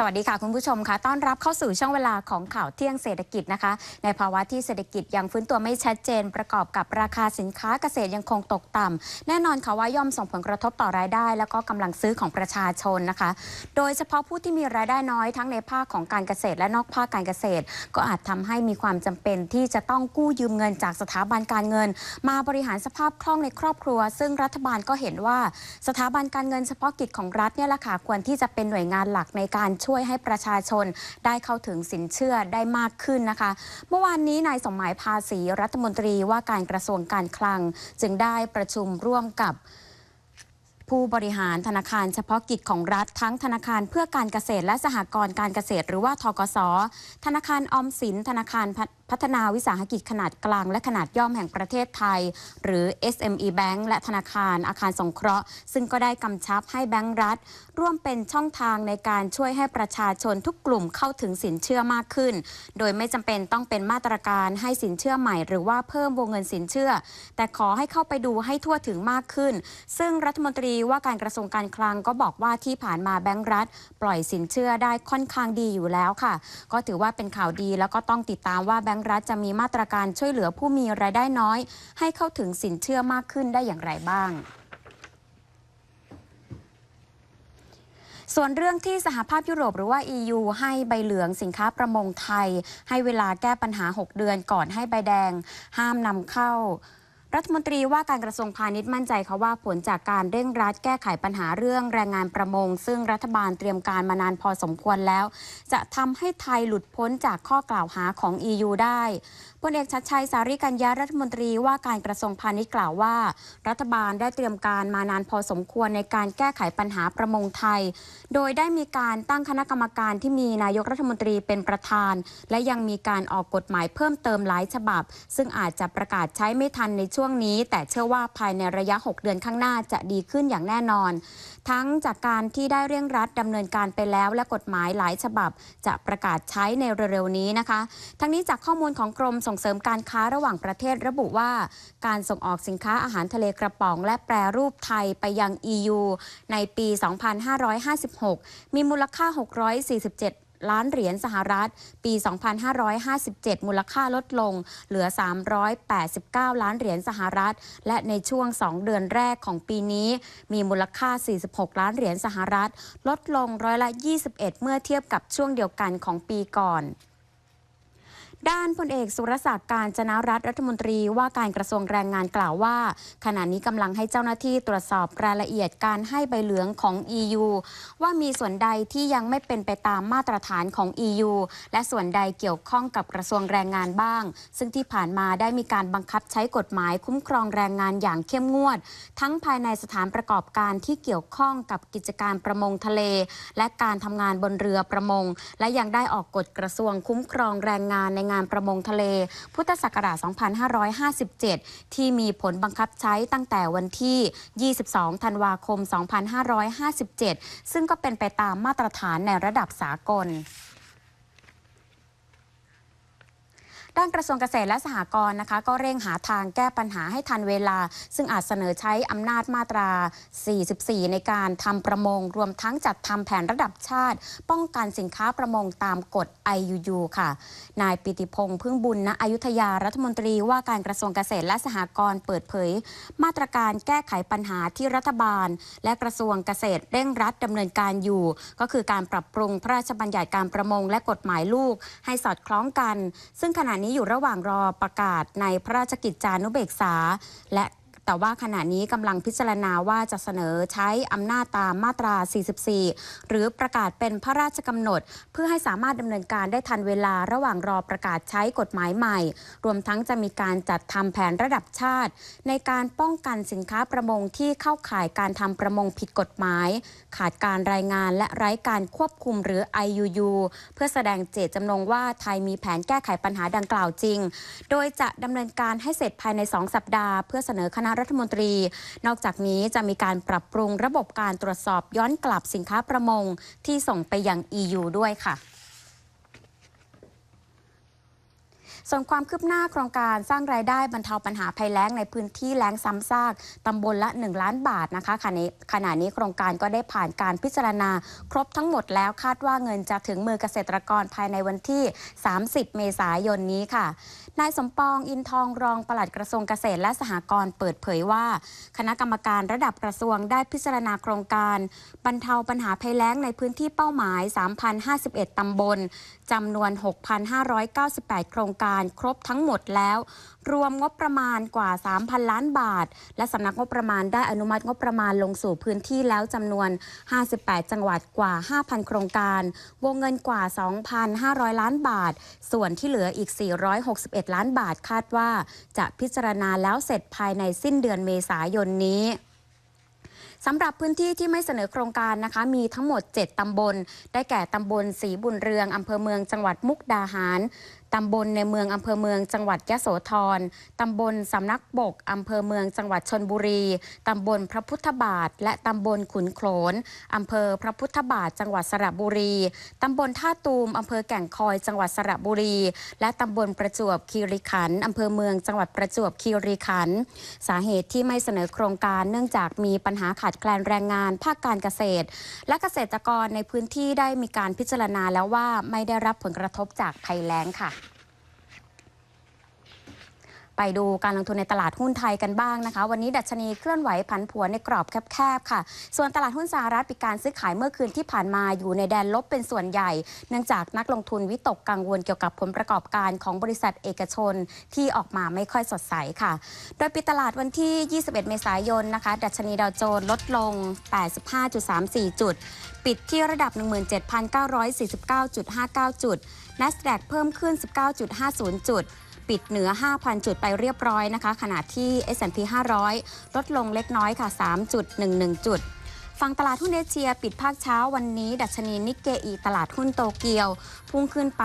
สวัสดีค่ะคุณผู้ชมค่ะต้อนรับเข้าสู่ช่วงเวลาของข่าวเที่ยงเศรษฐกิจนะคะ ในภาวะที่เศรษฐกิจยังฟื้นตัวไม่ชัดเจน ประกอบกับราคาสินค้าเกษตรยังคงตกต่ำแน่นอนค่ะว่าย่อมส่งผลกระทบต่อรายได้ แล้วก็กำลังซื้อของประชาชนนะคะ โดยเฉพาะผู้ที่มีรายได้น้อยทั้งในภาคของการเกษตร และนอกภาคการเกษตร ก็อาจทำให้มีความจำเป็นที่จะต้องกู้ยืมเงินจากสถาบันการเงิน มาบริหารสภาพคล่องในครอบครัว ซึ่งรัฐบาลก็เห็นว่าสถาบันการเงินเฉพาะกิจของรัฐเนี่ยแหละค่ะควรที่จะเป็นหน่วยงานหลักในการช่วยให้ประชาชนได้เข้าถึงสินเชื่อได้มากขึ้นนะคะ เมื่อวานนี้นายสมหมายภาษีรัฐมนตรีว่าการกระทรวงการคลัง จึงได้ประชุมร่วมกับผู้บริหารธนาคารเฉพาะกิจของรัฐทั้งธนาคารเพื่อการเกษตรและสหกรณ์การเกษตร หรือว่าทกส ธนาคารออมสินธนาคาร พัฒนาวิสาหกิจขนาดกลาง และขนาดย่อมแห่งประเทศไทย หรือ SME Bank และธนาคารอาคารสงเคราะห์ ซึ่งก็ได้กำชับให้แบงก์รัฐ ร่วมเป็นช่องทางในการช่วยให้ประชาชนทุกกลุ่มเข้าถึงสินเชื่อมากขึ้น โดยไม่จำเป็นต้องเป็นมาตรการให้สินเชื่อใหม่ หรือว่าเพิ่มวงเงินสินเชื่อ แต่ขอให้เข้าไปดูให้ทั่วถึงมากขึ้น ซึ่งรัฐมนตรีว่าการกระทรวงการคลังก็บอกว่าที่ผ่านมาแบงก์รัฐ ปล่อยสินเชื่อได้ค่อนข้างดีอยู่แล้วค่ะ ก็ถือว่าเป็นข่าวดีแล้วก็ต้องติดตามว่าแบงก์รัฐจะมีมาตรการช่วยเหลือผู้มีรายได้น้อย ให้เข้าถึงสินเชื่อมากขึ้นได้อย่างไรบ้าง ส่วนเรื่องที่สหภาพยุโรปหรือว่า EU ให้ใบเหลืองสินค้าประมงไทย ให้เวลาแก้ปัญหา 6 เดือนก่อนให้ใบแดง ห้ามนำเข้า รัฐมนตรีว่าการกระทรวงพาณิชย์มั่นใจค่ะว่าผลจากการเร่งรัดแก้ไขปัญหาเรื่องแรงงานประมง ซึ่งรัฐบาลเตรียมการมานานพอสมควรแล้ว จะทำให้ไทยหลุดพ้นจากข้อกล่าวหาของ EU ได้พลเอกชัดชัยสารีกัญญารัฐมนตรีว่าการกระทรวงพาณิชย์กล่าวว่า รัฐบาลได้เตรียมการมานานพอสมควรในการแก้ไขปัญหาประมงไทย โดยได้มีการตั้งคณะกรรมการที่มีนายกรัฐมนตรีเป็นประธาน และยังมีการออกกฎหมายเพิ่มเติมหลายฉบับ ซึ่งอาจจะประกาศใช้ไม่ทันในช่วงนี้ แต่เชื่อว่าภายในระยะ 6 เดือนข้างหน้าจะดีขึ้นอย่างแน่นอน ทั้งจากการที่ได้เร่งรัดดำเนินการไปแล้ว และกฎหมายหลายฉบับ จะประกาศใช้ในเร็วๆนี้นะคะ ทั้งนี้จากข้อมูลของกรมส่งเสริมการค้าระหว่างประเทศระบุว่า การส่งออกสินค้าอาหารทะเลกระป๋อง และแปรรูปไทยไปยัง EU ในปี 2556 มีมูลค่า 647 ล้านเหรียญสหรัฐ ปี 2557 มูลค่าลดลง เหลือ 389 ล้านเหรียญสหรัฐ และในช่วง 2 เดือนแรกของปีนี้ มีมูลค่า 46 ล้านเหรียญสหรัฐ ลดลงร้อยละ 21 เมื่อเทียบกับช่วงเดียวกันของปีก่อน ด้านพลเอกสุรศักดิ์การจนารัฐรัฐมนตรีว่าการกระทรวงแรงงานกล่าวว่า ขณะนี้กำลังให้เจ้าหน้าที่ตรวจสอบรายละเอียดการให้ใบเหลืองของ EU ว่ามีส่วนใดที่ยังไม่เป็นไปตามมาตรฐานของ EU และส่วนใดเกี่ยวข้องกับกระทรวงแรงงานบ้าง ซึ่งที่ผ่านมาได้มีการบังคับใช้กฎหมายคุ้มครองแรงงานอย่างเข้มงวด ทั้งภายในสถานประกอบการที่เกี่ยวข้องกับกิจการประมงทะเล และการทำงานบนเรือประมง และยังได้ออกกฎกระทรวงคุ้มครองแรงงานในงานประมงทะเล พุทธศักราช 2557 ที่มีผลบังคับใช้ตั้งแต่วันที่ 22 ธันวาคม 2557 ซึ่งก็เป็นไปตามมาตรฐานในระดับสากล ด้านกระทรวงเกษตรและสหกรณ์นะคะ ก็เร่งหาทางแก้ปัญหาให้ทันเวลา ซึ่งอาจเสนอใช้อำนาจมาตรา 44 ในการทำประมง รวมทั้งจัดทำแผนระดับชาติ ป้องกันสินค้าประมงตามกฎ IUU ค่ะ นายปิติพงษ์พึ่งบุญณอยุธยารัฐมนตรีว่าการกระทรวงเกษตรและสหกรณ์เปิดเผย มาตรการแก้ไขปัญหาที่รัฐบาล และกระทรวงเกษตรเร่งรัดดำเนินการอยู่ ก็คือการปรับปรุงพระราชบัญญัติการประมงและกฎหมายลูก ให้สอดคล้องกัน ซึ่งขณะนี้อยู่ระหว่างรอประกาศในพระราชกิจจานุเบกษา และ แต่ว่าขณะนี้กำลังพิจารณาว่าจะเสนอใช้อำนาจตามมาตรา 44 หรือประกาศเป็นพระราชกำหนด เพื่อให้สามารถดำเนินการได้ทันเวลาระหว่างรอประกาศใช้กฎหมายใหม่ รวมทั้งจะมีการจัดทำแผนระดับชาติ ในการป้องกันสินค้าประมงที่เข้าข่ายการทำประมงผิดกฎหมาย ขาดการรายงานและไร้การควบคุมหรือ IUU เพื่อแสดงเจตจำนงว่าไทยมีแผนแก้ไขปัญหาดังกล่าวจริง โดยจะดำเนินการให้เสร็จภายใน 2 สัปดาห์ เพื่อเสนอคณะรัฐมนตรี นอกจากนี้จะมีการปรับปรุงระบบการตรวจสอบย้อนกลับสินค้าประมงที่ส่งไปยัง EU ด้วยค่ะส่วนความคืบหน้าโครงการสร้างรายได้บรรเทาปัญหาภัยแล้งในพื้นที่แล้งซ้ำซากตำบลละ 1 ล้านบาทนะคะขณะนี้ขณะนี้โครงการก็ได้ผ่านการพิจารณา ครบทั้งหมดแล้วคาดว่าเงินจะถึงมือเกษตรกรภายในวันที่ 30 เมษายนนี้ค่ะ นายสมปองอินทองรองปลัดกระทรวงเกษตรและสหกรณ์เปิดเผยว่า คณะกรรมการระดับกระทรวงได้พิจารณาโครงการ บรรเทาปัญหาภัยแล้งในพื้นที่เป้าหมาย 3,051 ตำบลจำนวน 6,598 โครงการครบทั้งหมดแล้ว รวมงบประมาณกว่า 3,000 ล้านบาท และสำนักงบประมาณได้อนุมัติงบประมาณลงสู่พื้นที่แล้วจำนวน 58 จังหวัดกว่า 5,000 โครงการ วงเงินกว่า 2,500 ล้านบาท ส่วนที่เหลืออีก 461 ล้านบาทคาดว่า จะพิจารณาแล้วเสร็จภายในสิ้นเดือนเมษายนนี้สำหรับพื้นที่ที่ไม่เสนอโครงการนะคะ มีทั้งหมด 7 ตำบล ได้แก่ตำบลศรีบุญเรืองอำเภอเมืองจังหวัดมุกดาหารตำบลในเมืองอำเภอเมืองจังหวัดยะโสธร ตำบลสำนักบกอำเภอเมืองจังหวัดชนบุรี ตำบลพระพุทธบาท และตำบลขุนโขลนอำเภอพระพุทธบาท จังหวัดสระบุรี ตำบลท่าตูมอำเภอแก่งคอย จังหวัดสระบุรี และตำบลประจวบคีรีขันธ์อำเภอเมืองจังหวัดประจวบคีรีขันธ์สาเหตุที่ไม่เสนอโครงการเนื่องจากมีปัญหาขาดแคลนแรงงาน ภาคการเกษตร และเกษตรกรในพื้นที่ได้มีการพิจารณาแล้วว่าไม่ได้รับผลกระทบจากภัยแล้งค่ะ ไปดูการลงทุนในตลาดหุ้นไทยกันบ้างนะคะ วันนี้ดัชนีเคลื่อนไหวผันผวนในกรอบแคบๆค่ะ ส่วนตลาดหุ้นสหรัฐปิดการซื้อขายเมื่อคืนที่ผ่านมาอยู่ในแดนลบเป็นส่วนใหญ่ เนื่องจากนักลงทุนวิตกกังวลเกี่ยวกับผลประกอบการของบริษัทเอกชนที่ออกมาไม่ค่อยสดใสค่ะ โดยปิดตลาดวันที่ 21 เมษายนนะคะ ดัชนีดาวโจนส์ลดลง 85.34 จุด ปิดที่ระดับ 17,949.59 จุด NASDAQ เพิ่มขึ้น 19.50 จุด ปิดเหนือ 5,000 จุดไปเรียบร้อยนะคะ ขณะที่ S&P 500 ลดลงเล็กน้อยค่ะ 3.11 จุดฝั่งตลาดหุ้นเอเชียปิดภาคเช้าวันนี้ ดัชนีนิกเกอีตลาดหุ้นโตเกียว พุ่งขึ้นไป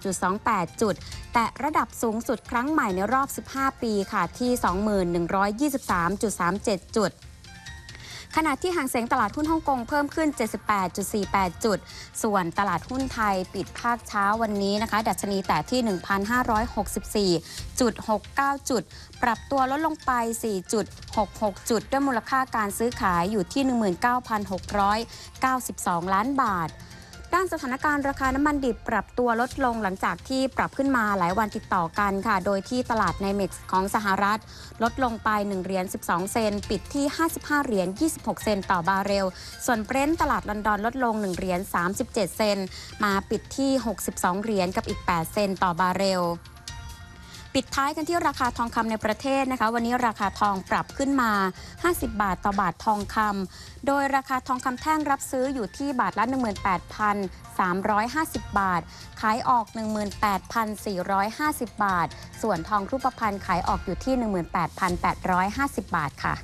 214.28 จุด แต่ระดับสูงสุดครั้งใหม่ในรอบ 15 ปีค่ะที่ 2123.37 จุด ขณะที่หางเสียงตลาดหุ้นฮ่องกงเพิ่มขึ้น 78.48 จุด ส่วนตลาดหุ้นไทยปิดภาคเช้าวันนี้นะคะ ดัชนีแต่ที่ 1,564.69 จุด ปรับตัวลดลงไป 4.66 จุด ด้วยมูลค่าการซื้อขายอยู่ที่ 19,692 ล้านบาท ด้านสถานการณ์ราคาน้ำมันดิบปรับตัวลดลงหลังจากที่ปรับขึ้นมาหลายวันติดต่อกันค่ะ โดยที่ตลาดในเม็กซ์ของสหรัฐ ลดลงไป 1 เหรียญ 12 เซน ปิดที่ 55 เหรียญ 26 เซนต่อบาร์เรล ส่วนเบรนท์ตลาดลอนดอนลดลง 1 เหรียญ 37 เซน มาปิดที่ 62 เหรียญกับอีก 8 เซนต์ต่อบาร์เรล ปิดท้ายกันที่ราคาทองคำในประเทศนะคะ วันนี้ราคาทองปรับขึ้นมา 50 บาทต่อบาททองคำโดยราคาทองคำแท่งรับซื้ออยู่ที่บาทละ 18,350 บาท ขายออก 18,450 บาท ส่วนทองรูปพรรณขายออกอยู่ที่ 18,850 บาทค่ะ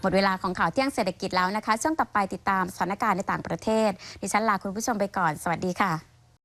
หมดเวลาของข่าวเที่ยงเศรษฐกิจแล้วนะคะ ช่วงต่อไปติดตามสถานการณ์ในต่างประเทศ ดิฉันลาคุณผู้ชมไปก่อน สวัสดีค่ะ